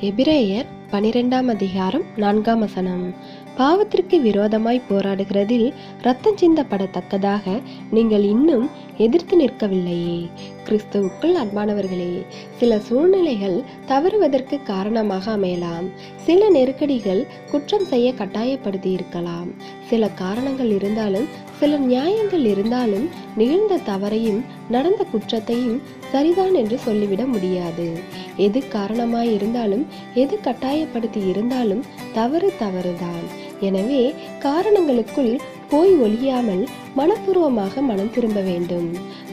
எபிரேயர் பனிரெண்டாம் அதிகாரம் நான்காம் வசனம். பாவத்திற்கு விரோதமாய் போராடுகிறதில் ரத்தம் சிந்தப்படத்தக்கதாக நீங்கள் இன்னும் எதிர்த்து நிற்கவில்லையே. கிறிஸ்துவுக்குள் அன்பானவர்களே சில சூழ்நிலைகள் தவறுவதற்கு காரணமாக அமையலாம். சில நெருக்கடிகள் குற்றம் செய்ய கட்டாயப்படுத்தி இருக்கலாம். சில காரணங்கள் இருந்தாலும் சில நியாயங்கள் இருந்தாலும் நிகழ்ந்த தவறையும் நடந்த குற்றத்தையும் சரிதான் என்று சொல்லிவிட முடியாது. எது காரணமாய் இருந்தாலும் எது கட்டாயப்படுத்தி இருந்தாலும் தவறு தவறுதான். எனவே காரணங்களுக்குள் போய் ஒழியாமல் மனப்பூர்வமாக மனம் திரும்ப வேண்டும்.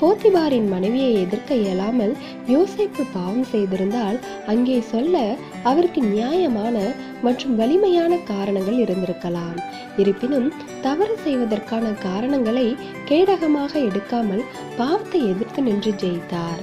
போத்திபாரின் மனைவியை எதிர்க்க இயலாமல் யோசிப்பு பாவம் செய்திருந்தால் அங்கே சொல்ல அவருக்கு நியாயமான மற்றும் வலிமையான காரணங்கள் இருந்திருக்கலாம். இருப்பினும் தவறு செய்வதற்கான காரணங்களை கேடகமாக எடுக்காமல் பாவத்தை எதிர்த்து நின்று ஜெயித்தார்.